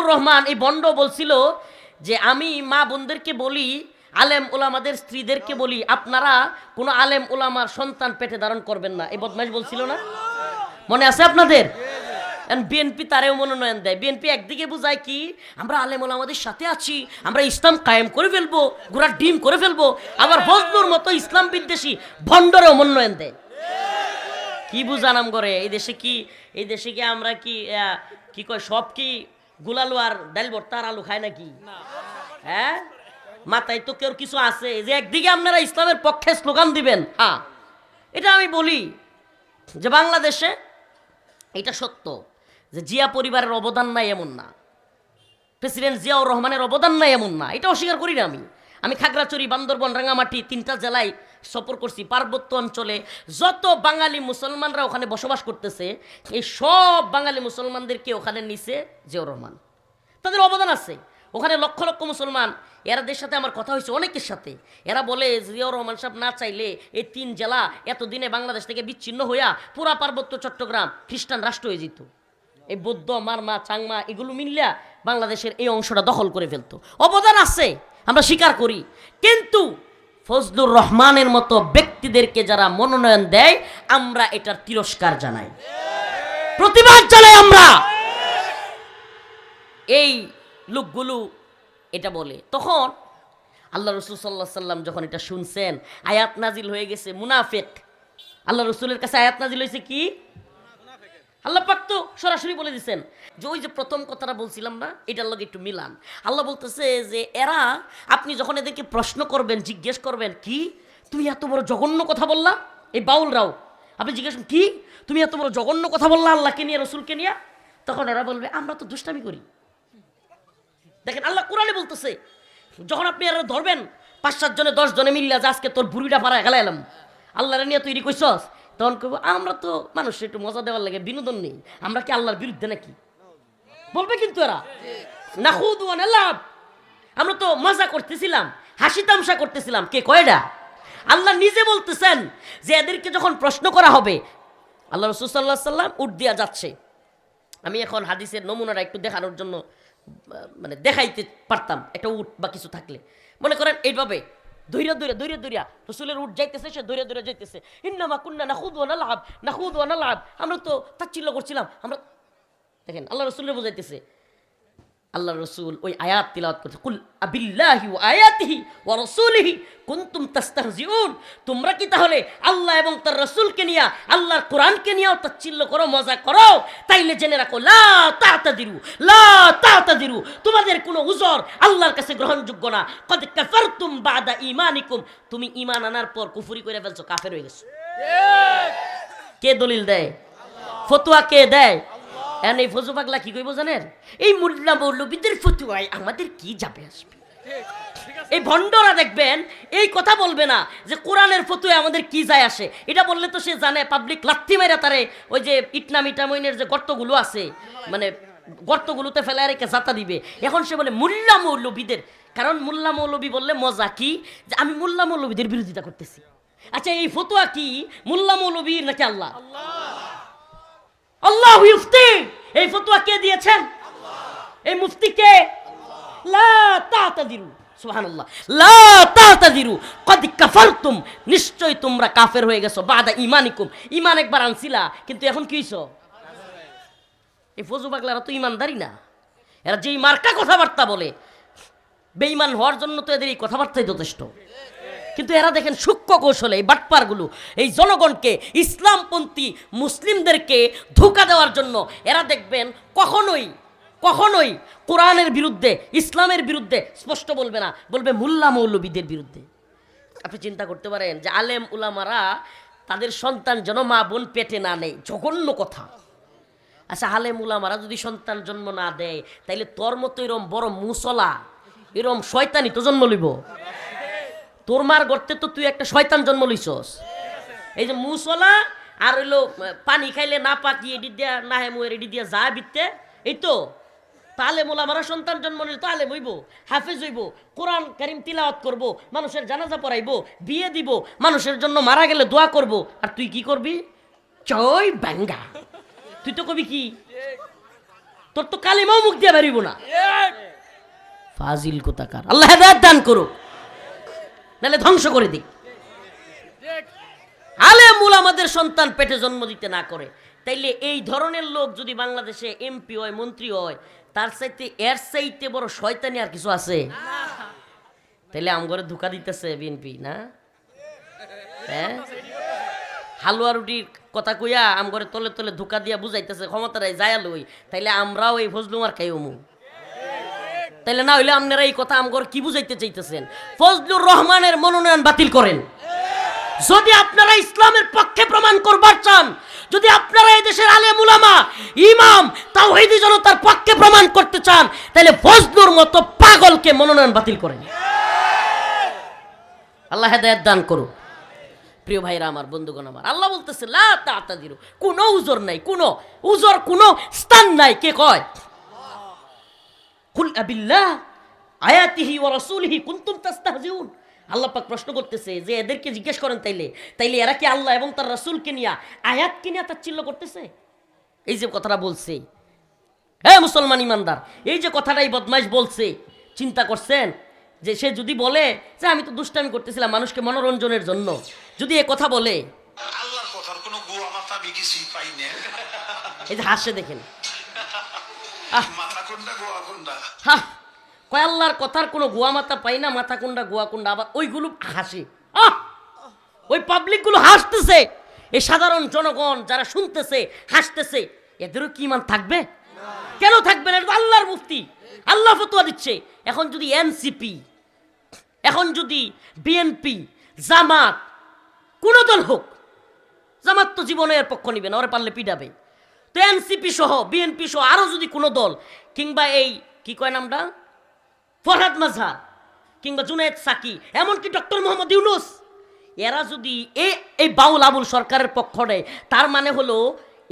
ফজলুর রহমান এই বন্ড বলছিল যে আমি মা বোনদেরকে বলি, আলেম ওলামাদের স্ত্রীদেরকে বলি, আপনারা কোনো আলেম ওলামার সন্তান পেটে ধারণ করবেন না। এই বদমাইশ বলছিল না? মনে আছে আপনাদের? বিএনপি তারেও মনোনয়ন দেয়। বিএনপি একদিকে বোঝায় কি, আমরা আলেম ওলামাদের সাথে আছি, আমরা ইসলাম কায়েম করে ফেলব, গোড়ার ডিম করে ফেলব, আবার ফজলুর মতো ইসলাম বিদ্বেষী ভণ্ডরেও মনোনয়ন দেয়। কি বুঝানাম করে এই দেশে কি, এই দেশে কি আমরা কি কি কয়, সব কি গুলালু আর ডাল ভর্তা আলু খায় নাকি? হ্যাঁ? মাথায় তো কেউ কিছু আছে। যে একদিকে আপনারা ইসলামের পক্ষে স্লোগান দিবেন হ্যাঁ এটা আমি বলি যে বাংলাদেশে এটা সত্য যে জিয়া পরিবারের অবদান নাই এমন না। প্রেসিডেন্ট জিয়াউর রহমানের অবদান নাই এমন না। এটা অস্বীকার করি না আমি। আমি খাগড়াছড়ি বান্দরবন রাঙামাটি তিনটা জেলায় সফর করছি পার্বত্য অঞ্চলে। যত বাঙালি মুসলমানরা ওখানে বসবাস করতেছে, এই সব বাঙালি মুসলমানদেরকে ওখানে নিছে জিয়াউর রহমান। তাদের অবদান আছে। ওখানে লক্ষ লক্ষ মুসলমান, এরাদের সাথে আমার কথা হয়েছে অনেকের সাথে। এরা বলে, জিয়াউর রহমান সাহেব না চাইলে এই তিন জেলা এতদিনে বাংলাদেশ থেকে বিচ্ছিন্ন হইয়া পুরা পার্বত্য চট্টগ্রাম খ্রিস্টান রাষ্ট্র হয়ে যেত। এই বৌদ্ধ, মারমা, চাংমা, এগুলো মিললা বাংলাদেশের এই অংশটা দখল করে ফেলতো। অবদান আছে, আমরা স্বীকার করি। কিন্তু ফজলুর রহমানের মতো ব্যক্তিদেরকে যারা মনোনয়ন দেয়, আমরা এটার তিরস্কার জানাই। প্রতিবাদ জানাই আমরা। এই লোকগুলো এটা বলে। তখন আল্লাহ রসুল সাল্লাহ সাল্লাম যখন এটা শুনছেন, আয়াত নাজিল হয়ে গেছে, মুনাফেক। আল্লাহ রসুলের কাছে আয়াত নাজিল হয়েছে কি? আল্লাহ পাক তো সরাসরি বলে দিচ্ছেন যে ওই যে প্রথম কথাটা বলছিলাম না, এটার লগে একটু মিলান। আল্লাহ বলতেছে যে এরা আপনি যখন এদেরকে প্রশ্ন করবেন, জিজ্ঞেস করবেন, কি? তুমি এত বড় জঘন্য কথা বললা? এই বাউলরাও। আপনি জিজ্ঞেস কি? তুমি এত বড় জঘন্য কথা বললা আল্লাহকে নিয়ে, রসুলকে নিয়ে? তখন এরা বলবে, আমরা তো দুষ্টামি করি। দেখেন, আল্লাহ কোরআনে বলতেছে, যখন আপনি আর ধরবেন, পাঁচ সাত জনে, দশ জনে মিললে যে আজকে তোর বুড়িটা পাড়া গেলে এলাম আল্লাহরে নিয়ে তৈরি করছস তখন কব আমরা তো মানুষ একটু মজা দেওয়ার লাগে, বিনোদন নেই। আমরা কি আল্লাহর বিরুদ্ধে নাকি? বলবে কিন্তু এরা। না খুদ লাভ আমরা তো মজা করতেছিলাম, হাসি তামসা করতেছিলাম। কে কয়টা আল্লাহ নিজে বলতেছেন যে এদেরকে যখন প্রশ্ন করা হবে, আল্লাহ রসুল সাল্লাহ সাল্লাম উঠ দিয়া যাচ্ছে। আমি এখন হাদিসের নমুনাটা একটু দেখানোর জন্য মানে দেখাইতে পারতাম, একটা উট বা কিছু থাকলে। মনে করেন এইভাবে দৈরা দৈরা দৈরা দৈরা রসুলের উঠ যাইতেছে, সে দৈরা দৈরা যাইতেছে। ইন্নামা কুন্না না খুদ না লাভ না খুদ না লাভ আমরা তো তাচ্ছিল্য করছিলাম। আমরা দেখেন, আল্লাহ রসুলের বোঝাইতেছে। আল্লাহ রসুল ওই আয়াত তিলাওয়াত করছে কুল আবিল্লাহি ওয়া আয়াতিহি ওয়া রাসূলিহি কুনতুম তাস্তাহজিউন। তোমরা কি তাহলে আল্লাহ এবং তার রসুলকে নিয়ে আল্লাহর কোরআনকে নিয়েও তাচ্ছিল্য করো মজা করো? তাইলে জেনে রাখো লা তাতাদিরু লা তাতাদিরু তোমাদের কোনো উজর আল্লাহর কাছে গ্রহণযোগ্য না। কদ কাফারতুম বাদা ঈমানিকুম। তুমি ইমান আনার পর কুফুরি করে ফেলছো কাফের হয়ে গেছো। কে দলিল দেয়? ফতুয়া কে দেয়? এখন এই ফজু পাগলা কি কইব জানেন? এই মুল্লা মৌলবীদের ফতুয়ায় আমাদের কি যাবে আসবে? এই ভণ্ডরা দেখবেন, এই কথা বলবে না যে কোরআনের ফতুয়া আমাদের কি যায় আসে। এটা বললে তো সে জানে পাবলিক লাথি মেরা তারে ওই যে ইটনা মিটামইনের যে গর্তগুলো আছে মানে গর্তগুলোতে ফেলে রেখে জাতা দিবে। এখন সে বলে মুল্লা মৌলবীদের। কারণ মুল্লা মৌলবী বললে মজা কি? যে আমি মুল্লা মৌলবীদের বিরোধিতা করতেছি। আচ্ছা এই ফতুয়া কি মুল্লা মৌলবীর নাকি আল্লাহ? আল্লাহ ইফতি। এই ফতোয়া কে দিয়েছেন? এই মুফতি কে? লা তাতাদিরু সুবহানাল্লাহ। লা তাতাদিরু কদ কাফারতুম। নিশ্চয় তোমরা কাফের হয়ে গেছো। বাদা ঈমানিকুম। ঈমান একবার আনছিলা কিন্তু এখন কি হইছো? এই ফজু পাগলারা তো ইমানদারি না। এরা যেই মার্কা কথাবার্তা বলে বেঈমান হওয়ার জন্য তো এদের এই কথাবার্তাই যথেষ্ট। কিন্তু এরা দেখেন সূক্ষ্ম কৌশলে এই বাটপারগুলো, এই জনগণকে, ইসলামপন্থী মুসলিমদেরকে ধোকা দেওয়ার জন্য এরা দেখবেন কখনোই কখনোই কোরআনের বিরুদ্ধে, ইসলামের বিরুদ্ধে স্পষ্ট বলবে না, বলবে মুল্লা মৌলবীদের বিরুদ্ধে। আপনি চিন্তা করতে পারেন যে আলেম উলামারা তাদের সন্তান যেন মা বোন পেটে না নেই জঘন্য কথা। আচ্ছা আলেম উলামারা যদি সন্তান জন্ম না দেয়, তাইলে তোর মতো এরম বড় মুসলা, এরম শয়তানি তো জন্ম লইব। তোর মার গর্তে তো তুই একটা শয়তান জন্ম লইছস। এই যে মুসলা আর হইল পানি খাইলে না পাকি এডি দিয়া না হে মুয়ের এডি দিয়া যা বিতে এই তো। তালে মোলা মারা সন্তান জন্ম নিলে তালে বইব হাফেজ হইব কোরআন কারিম তিলাওয়াত করব মানুষের জানাজা পড়াইব বিয়ে দিব মানুষের জন্য মারা গেলে দোয়া করব। আর তুই কি করবি? চই ব্যাঙ্গা তুই তো কবি কি? তোর তো কালিমাও মুখ দিয়ে বেরিব না। ফাজিল কোথাকার। আল্লাহ হেদায়ত দান করুক। নাহলে ধ্বংস করে দিক। মূল আমাদের সন্তান পেটে জন্ম দিতে না করে। তাইলে এই ধরনের লোক যদি বাংলাদেশে এমপি হয়, মন্ত্রী হয়, তার চাইতে, এর চাইতে বড় শয়তানি আর কিছু আছে? তাইলে আমগরে ধোকা দিতেছে বিএনপি না? হ্যাঁ? হালুয়া রুটির কথা কইয়া আমগরে তলে তলে ধোকা দিয়া বুঝাইতেছে ক্ষমতারাই যায় লই, তাইলে আমরাও এই ফজলুমার খাই অমু তাইলে না হইলে আপনারা এই কথা আমগর কি বুঝাইতে চাইতেছেন? ফজলুর রহমানের মনোনয়ন বাতিল করেন। যদি আপনারা ইসলামের পক্ষে প্রমাণ করবার চান, যদি আপনারা এই দেশের আলেম উলামা, ইমাম, তাওহীদি জনতার পক্ষে প্রমাণ করতে চান তাহলে ফজলুর মতো পাগলকে মনোনয়ন বাতিল করেন। আল্লাহ হেদায়েত দান করুক। প্রিয় ভাইরা আমার, বন্ধুগণ আমার, আল্লাহ বলতেছে, লা তাতাদিরু কোনো উজর নাই, কোনো উজর, কোনো স্থান নাই। কে কয়? কুল আবিল্লাহ আয়াতিহি ওয়া রাসূলিহি কুনতুম তাস্তাহজিউন। আল্লাহ পাক প্রশ্ন করতেছে যে এদেরকে জিজ্ঞেস করেন তাইলে তাইলে এরা কি আল্লাহ এবং তার রাসূলকে নিয়ে আয়াতকে নিয়ে তাচ্ছিল্য করতেছে? এই যে কথাটা বলছে। হ্যাঁ মুসলমান ইমানদার এই যে কথাটা এই বদমাইশ বলছে চিন্তা করছেন? যে সে যদি বলে যে আমি তো দুষ্টামি করতেছিলাম মানুষকে মনোরঞ্জনের জন্য যদি এ কথা বলে। আল্লাহর কথার কোনো গুয়া মাথা আমি পাই না। এই যে হাসে দেখেন। আহ হা, কয় আল্লাহর কথার কোনো গোয়া মাথা পাই না মাথা কুন্ডা গোয়া কুন্ডা আবার ওইগুলো হাসি। আহ! ওই পাবলিকগুলো হাসতেছে। এই সাধারণ জনগণ যারা শুনতেছে, হাসতেছে, এদেরও কি মান থাকবে? কেন থাকবে না? আল্লাহর মুফতি। আল্লাহ ফতোয়া দিচ্ছে। এখন যদি এনসিপি, এখন যদি বিএনপি, জামাত, কোনো দল হোক, জামাত তো জীবনে এর পক্ষ নিবে না, ওরে পারলে পিটাবে। তো এনসিপি সহ, বিএনপি সহ আরও যদি কোনো দল, কিংবা এই, কি কয় নামটা? ফরহাদ মাজহার কিংবা জুনায়েদ সাকি, এমনকি ডক্টর মোহাম্মদ ইউনুস, এরা যদি এই এই বাউল আবুল সরকারের পক্ষ নেয়, তার মানে হলো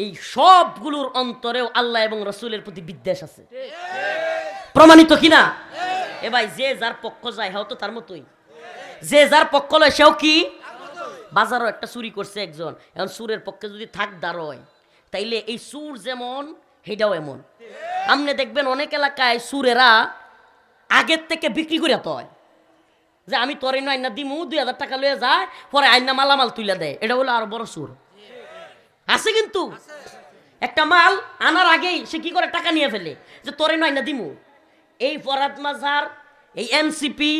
এই সবগুলোর অন্তরেও আল্লাহ এবং রসুলের প্রতি বিদ্বেষ আছে। প্রমাণিত কিনা? এ ভাই, যে যার পক্ষ যায় হেও তো তার মতোই। যে যার পক্ষ লয়, সেও কি? বাজারও একটা চুরি করছে একজন। এখন সুরের পক্ষে যদি থাক দাঁড়য় তাইলে এই সুর যেমন হেটাও এমন। আপনি দেখবেন অনেক এলাকায় সুরেরা আগের থেকে বিক্রি করে তো যে আমি তোর এনে আইনা দিমু, দুই হাজার টাকা লয়ে যায় পরে আইনা মালামাল তুলে দেয় এটা হলো আরও বড় সুর। আছে কিন্তু। একটা মাল আনার আগেই সে কি করে টাকা নিয়ে ফেলে? যে তোর এনে আইনা দিমু। এই ফরাদ মাজার, এই এনসিপি,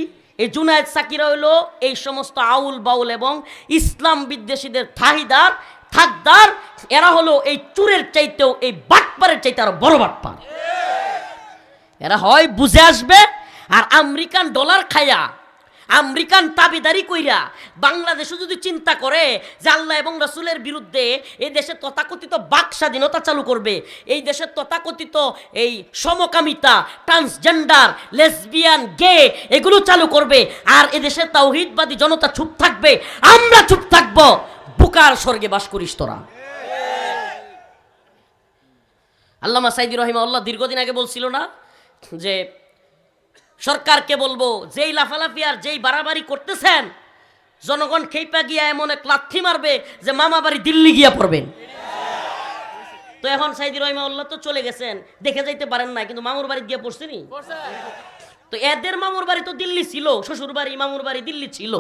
এই জুনায়েদ সাকিরা হইল এই সমস্ত আউল বাউল এবং ইসলাম বিদ্বেষীদের থাহিদার থাকদার, এরা হলো এই চুরের চাইতেও এই বাটপারের চাইতে আরও বড় বাটপার। এরা হয় বুঝে আসবে, আর আমেরিকান ডলার খায়া, আমেরিকান তাবিদারি কইরা বাংলাদেশও যদি চিন্তা করে যে আল্লাহ এবং রসুলের বিরুদ্ধে এই দেশে তথাকথিত বাক স্বাধীনতা চালু করবে, এই দেশের তথাকথিত এই সমকামিতা ট্রান্সজেন্ডার লেসবিয়ান গে এগুলো চালু করবে, আর এদেশে তাওহিদবাদী জনতা চুপ থাকবে, আমরা চুপ থাকব। বুকার স্বর্গে বাস করিস তোরা। আল্লামা সাইদি রহিমা আল্লাহ দীর্ঘদিন আগে বলছিল না যে সরকারকে বলব যেই লাফালাফি আর যেই বাড়াবাড়ি করতেছেন জনগণ খেইপা গিয়া এমন এক লাথি মারবে যে মামা বাড়ি দিল্লি গিয়া পড়বেন। তো এখন সাইদি রহিমা আল্লাহ তো চলে গেছেন দেখে যাইতে পারেন না কিন্তু মামুর বাড়ি গিয়া পড়ছেনি তো এদের মামুর বাড়ি তো দিল্লি ছিল শ্বশুর বাড়ি মামুর বাড়ি দিল্লি ছিল।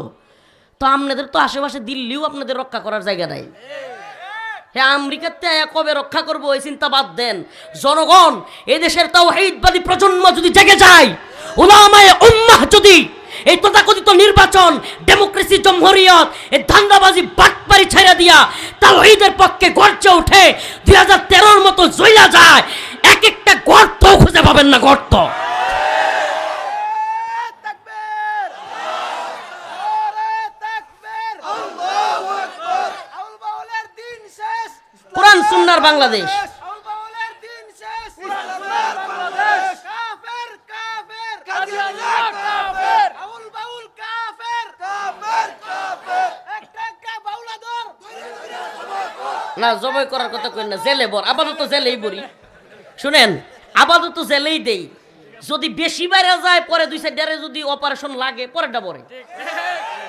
তো আপনাদের তো আশেপাশে দিল্লিও আপনাদের রক্ষা করার জায়গা নাই। হ্যাঁ আমেরিকাতে কবে রক্ষা করব এই চিন্তা বাদ দেন। জনগণ, এদেশের তাও হেদবাদী প্রজন্ম যদি জেগে যায় ওলামায়ে উম্মাহ যদি এই তথাকথিত নির্বাচন, ডেমোক্রেসি, জমহরিয়ত, এই ধান্দাবাজি বাটপারি ছেড়ে দিয়া তাওহীদের পক্ষে গর্জে ওঠে, দুই হাজার তেরোর মতো জইলা যায়, এক একটা গর্ত খুঁজে পাবেন না গর্ত তাকবীর নারে তাকবীর আল্লাহু আকবার আউল বাউলের দিন শেষ কোরআন সুন্নার বাংলাদেশ আউল বাউলের দিন শেষ ইসলামের বাংলাদেশ কাফের কাফের কাদিয়ানা কাফের আউল বাউল কাফের কাফের কাফের একটা একটা বাউলাদর না, জবাই করার কথা কই না, জেলে বর, আপাতত জেলেই বরি শুনেন, আপাতত জেলেই দেই। যদি বেশি বাইরে যায়, পরে দুই সাইডারে যদি অপারেশন লাগে, পরেরটা পরে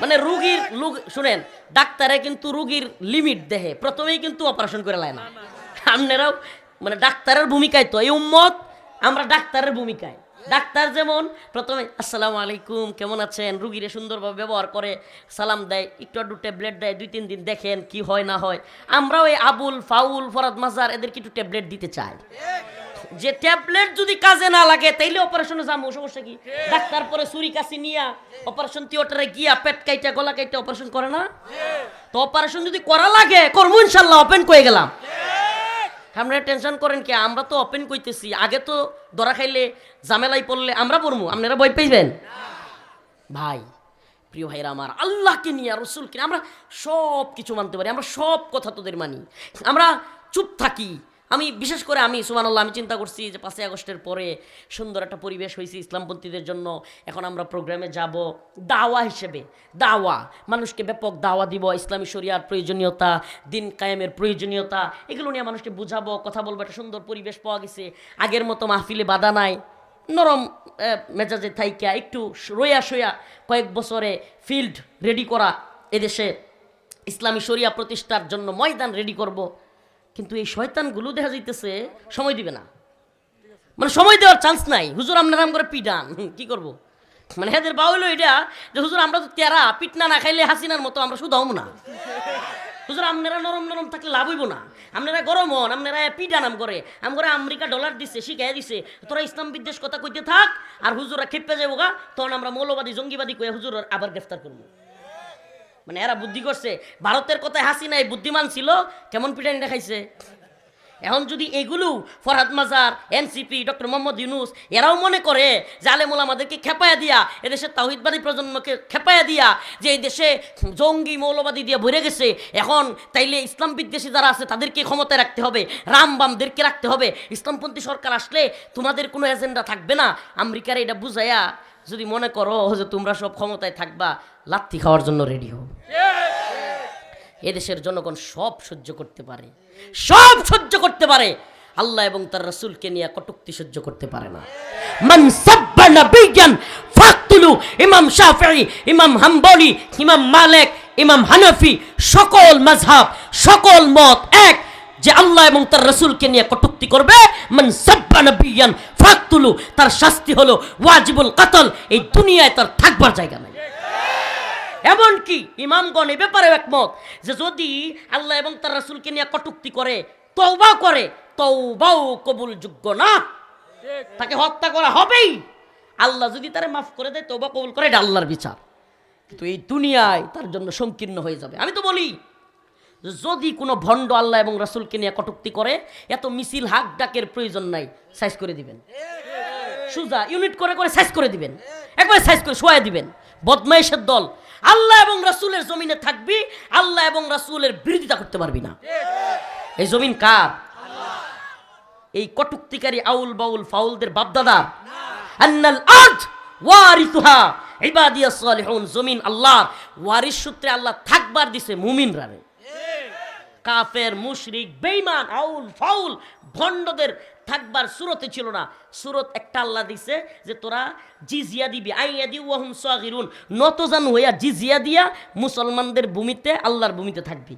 মানে রুগীর শুনেন, ডাক্তারে কিন্তু রুগীর লিমিট দেহে প্রথমেই কিন্তু অপারেশন করে লায় না। আপনারাও মানে ডাক্তারের ভূমিকায় তো, এই উম্মত, আমরা ডাক্তারের ভূমিকায়। ডাক্তার যেমন, প্রথমে, আসসালামু আলাইকুম, কেমন আছেন? রুগীরে সুন্দরভাবে ব্যবহার করে, সালাম দেয়, একটু একটু ট্যাবলেট দেয়, দুই, তিন দিন দেখেন কি হয় না হয়। আমরাও এই আবুল ফাউল, ফরাদ মাজার, এদেরকে একটু ট্যাবলেট দিতে চাই। যে ট্যাবলেট যদি কাজে না লাগে তাইলে অপারেশনে যাব সমস্যা কি? ডাক্তার পরে ছুরি কাছি নিয়া অপারেশন থিয়েটারে গিয়া পেট কাইটা গলা কাইটা অপারেশন করে না? তো অপারেশন যদি করা লাগে করব ইনশাল্লাহ ওপেন কয়ে গেলাম। আপনারা টেনশন করেন কি? আমরা তো ওপেন কইতেছি। আগে তো ধরা খাইলে ঝামেলাই পড়লে আমরা পড়ব আপনারা ভয় পাইবেন? ভাই প্রিয় ভাইরা আমার আল্লাহকে নিয়ে রসুলকে আমরা সব কিছু মানতে পারি আমরা সব কথা তোদের মানি। আমরা চুপ থাকি। আমি, বিশেষ করে আমি সুমান আল্লাহ আমি চিন্তা করছি যে পাঁচই আগস্টের পরে সুন্দর একটা পরিবেশ হয়েছে ইসলামপন্থীদের জন্য। এখন আমরা প্রোগ্রামে যাব দাওয়া হিসেবে। দাওয়া, মানুষকে ব্যাপক দাওয়া দিব, ইসলামী শরিয়ার প্রয়োজনীয়তা, দিন কায়েমের প্রয়োজনীয়তা, এগুলো নিয়ে মানুষকে বুঝাবো, কথা বলব, একটা সুন্দর পরিবেশ পাওয়া গেছে। আগের মতো মাহফিলে বাধা নাই, নরম মেজাজে থাইকা, একটু রোয়া সইয়া কয়েক বছরে ফিল্ড রেডি করা, এদেশে ইসলামী শরিয়া প্রতিষ্ঠার জন্য ময়দান রেডি করব। কিন্তু এই শয়তানগুলো দেখা যাইতেছে, সময় দিবে না। মানে সময় দেওয়ার চান্স নাই। হুজুর আপনার নাম করে পিডান কি করব? মানে এদের বাউল এটা যে, হুজুর, আমরা তো তেরা, পিটনা না খাইলে হাসিনার মতো আমরা শুধু না। হুজুর আপনারা নরম নরম থাকলে লাভ হইব না। আপনারা গরম হন আপনারা পিডা নাম করে। আম করে আমেরিকা ডলার দিছে শিখাই দিছে। তোরা ইসলাম বিদ্বেষ কথা কইতে থাক, আর হুজুরা খেপে যাব গা তখন আমরা মৌলবাদী, জঙ্গিবাদী কয়ে হুজুর আবার গ্রেফতার করব। মানে এরা বুদ্ধি করছে, ভারতের কথায় হাসি নাই, বুদ্ধিমান ছিল, কেমন পিটানি দেখাইছে? এখন যদি এগুলো ফরহাদ মাজার, এনসিপি, ডক্টর মোহাম্মদ ইউনুস, এরাও মনে করে যে আলেমুল আমাদেরকে খেপায়া দিয়া, এদেশের তাহিদবাদী প্রজন্মকে খেপায়া দিয়া, যে এই দেশে জঙ্গি মৌলবাদী দিয়ে ভরে গেছে, এখন তাইলে ইসলাম বিদ্বেষী যারা আছে, তাদেরকে ক্ষমতায় রাখতে হবে রামবামদেরকে রাখতে হবে। ইসলামপন্থী সরকার আসলে তোমাদের কোনো এজেন্ডা থাকবে না। আমেরিকার এটা বুঝাইয়া যদি মনে করো যে তোমরা সব ক্ষমতায় থাকবা লাত্তি খাওয়ার জন্য রেডি হও। এদেশের জনগণ সব সহ্য করতে পারে। সব সহ্য করতে পারে। আল্লাহ এবং তার রাসূলকে নিয়ে কটুক্তি সহ্য করতে পারে না। মান সাব্বা নাবিয়ান ফাকতুলু, ইমাম শাফিঈ, ইমাম হাম্বলি, ইমাম মালিক, ইমাম হানাফি, সকল মাযহাব, সকল মত এক। যে আল্লাহ এবং তার রসুলকে নিয়ে কটুক্তি করবে ফাকতুলু, তার শাস্তি হলো ওয়াজিবুল কাতল, এই দুনিয়ায় তার থাকবার জায়গা নাই। এমনকি ইমামগণ এ ব্যাপারেও একমত যে যদি আল্লাহ এবং তার রাসূলকে নিয়ে কটুক্তি করে, তওবা করে, তওবাও কবুল যোগ্য না। তাকে হত্যা করা হবেই। আল্লাহ যদি তারে মাফ করে দেয়, তওবা কবুল করে, এটা আল্লাহর বিচার। কিন্তু এই দুনিয়ায় তার জন্য সংকীর্ণ হয়ে যাবে। আমি তো বলি যদি কোনো ভণ্ড আল্লাহ এবং রাসূলকে নিয়ে কটুক্তি করে, এত মিছিল হাক ডাকের প্রয়োজন নাই সাইজ করে দিবেন। সুজা ইউনিট করে করে সাইজ করে দিবেন। একবার সাইজ করে শোয়া দিবেন। বদমাইশের দল, আল্লাহ এবং রাসূলের জমিনে থাকবি, আল্লাহ এবং রাসূলের বিরোধিতা করতে পারবি না। এই জমিন কার? এই কটুক্তিকারী আউল বাউল ফাউলদের বাপদাদা। আন্নাল আর্জ ওয়ারিসুহা, ইবাদিয়াস সালিহুন, জমিন আল্লাহ ওয়ারিস সূত্রে আল্লাহ থাকবার দিছে মুমিনরা রে কাফের, মুশরিক, বেঈমান, আউল ফাউল, ভণ্ডদের থাকবার সুরতে ছিল না। সুরত একটা আল্লাহ দিছে যে তোরা জিজিয়া দিবি। আইয়া দি ওয়াহুম সাগিরুন। নত জান হইয়া জিজিয়া দিয়া মুসলমানদের ভূমিতে, আল্লাহর ভূমিতে থাকবি।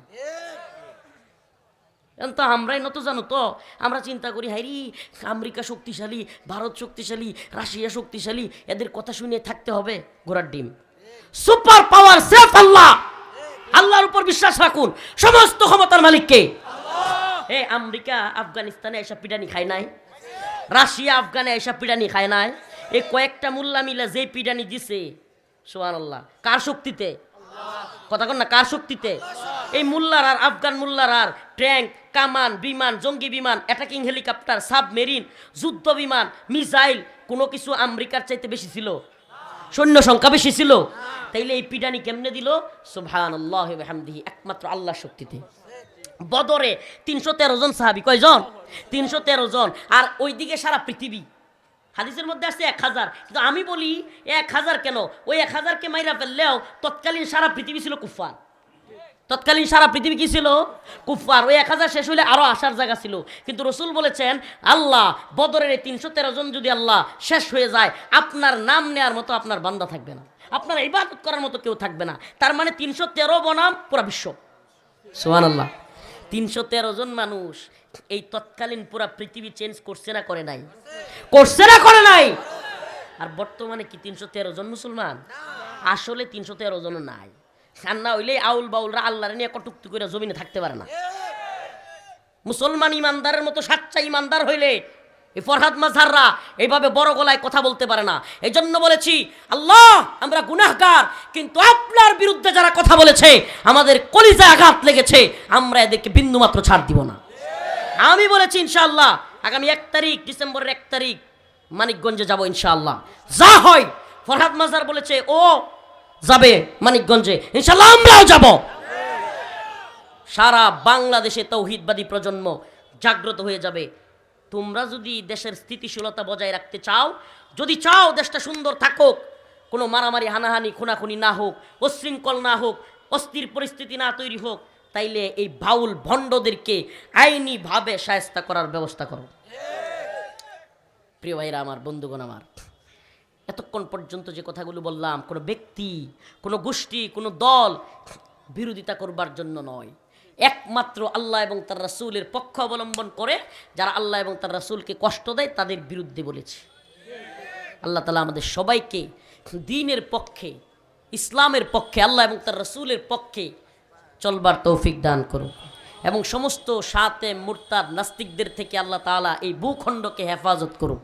তো আমরাই নত জানো তো। আমরা চিন্তা করি হাইরি আমেরিকা শক্তিশালী, ভারত শক্তিশালী, রাশিয়া শক্তিশালী, এদের কথা শুনে থাকতে হবে ঘোড়ার ডিম। সুপার পাওয়ার, সেফ আল্লাহ! আল্লাহর উপর বিশ্বাস রাখুন। সমস্ত ক্ষমতার মালিককে। এ, আমেরিকা, আফগানিস্তানে এসব পিটানি খায় নাই। রাশিয়া, আফগানে এসব পিটানি খায় নাই। এই কয়েকটা মোল্লা মিলে যে পিটানি দিছে সোহান আল্লাহ কার শক্তিতে? কথা কন না, কার শক্তিতে? এই মোল্লার আর আফগান মোল্লার আর ট্যাঙ্ক, কামান, বিমান, জঙ্গি বিমান, অ্যাটাকিং হেলিকপ্টার, সাবমেরিন, যুদ্ধ বিমান, মিসাইল, কোনো কিছু আমেরিকার চাইতে বেশি ছিল। সৈন্য সংখ্যা বেশি ছিল। তাইলে এই পিডানি কেমনে দিল? সুবহান আল্লাহ একমাত্র আল্লাহ শক্তিতে। বদরে তিনশো তেরো জন সাহাবি, কয়জন? তিনশো তেরো জন। আর ওইদিকে সারা পৃথিবী। হাদিসের মধ্যে আসছে এক হাজার। কিন্তু আমি বলি, এক হাজার কেন? ওই এক হাজারকে মাইরা ফেললেও তৎকালীন সারা পৃথিবী ছিল কুফার তৎকালীন সারা পৃথিবী কি ছিল? কুফার ওই এক হাজার শেষ হলে আরও আসার জায়গা ছিল। কিন্তু রসুল বলেছেন, আল্লাহ বদরের এই তিনশো তেরো জন যদি আল্লাহ শেষ হয়ে যায়, আপনার নাম নেওয়ার মতো আপনার বান্দা থাকবে না। আপনার ইবাদত করার মতো কেউ থাকবে না। তার মানে তিনশো তেরো বনাম পুরা বিশ্ব। সোহান আল্লাহ তিনশো তেরো জন মানুষ এই তৎকালীন পুরা পৃথিবী চেঞ্জ করছে না, করে নাই। করছে না, করে নাই! আর বর্তমানে কি তিনশো তেরো জন মুসলমান? আসলে তিনশো তেরো জন নাই। আর না হইলে আউল বাউলরা আল্লাহর নিয়ে কটুক্তি করে জমিনে থাকতে পারে না। মুসলমান ইমানদারের মতো সাচ্চা ইমানদার হইলে এই ফরহাদ মাঝাররা এইভাবে বড় গলায় কথা বলতে পারে না। এই জন্য বলেছি, আল্লাহ, আমরা গুনাহগার, কিন্তু আপনার বিরুদ্ধে যারা কথা বলেছে, আমাদের কলিজা আঘাত লেগেছে, আমরা এদেরকে বিন্দু মাত্র ছাড় দিব না। আমি বলেছি, ইনশাআল্লাহ, আগামী এক তারিখ, ডিসেম্বরের এক তারিখ, মানিকগঞ্জে যাব ইনশাআল্লাহ। যা হয়, ফরহাদ মাজার বলেছে, ও যাবে মানিকগঞ্জে। ইনশাআল্লাহ আমরাও যাব। সারা বাংলাদেশে তৌহিদবাদী প্রজন্ম জাগ্রত হয়ে যাবে। তোমরা যদি দেশের স্থিতিশীলতা বজায় রাখতে চাও, যদি চাও দেশটা সুন্দর থাকুক, কোনো মারামারি, হানাহানি, খুনাখুনি না হোক, অশৃঙ্খল না হোক, অস্থির পরিস্থিতি না তৈরি হোক, তাইলে এই বাউল ভণ্ডদেরকে আইনিভাবে সায়স্তা করার ব্যবস্থা করো। প্রিয় ভাইরা, আমার বন্ধুগণ আমার এতক্ষণ পর্যন্ত যে কথাগুলো বললাম, কোনো ব্যক্তি, কোনো গোষ্ঠী, কোনো দল বিরোধিতা করবার জন্য নয়। একমাত্র আল্লাহ এবং তার রাসূলের পক্ষ অবলম্বন করে যারা আল্লাহ এবং তার রাসূলকে কষ্ট দেয়, তাদের বিরুদ্ধে বলেছে। আল্লাহ তালা আমাদের সবাইকে দিনের পক্ষে, ইসলামের পক্ষে, আল্লাহ এবং তার রসুলের পক্ষে চলবার তৌফিক দান করুন এবং সমস্ত সাতে মুরতাদ নাস্তিকদের থেকে আল্লাহ তাআলা এই ভূখণ্ডকে হেফাজত করুক।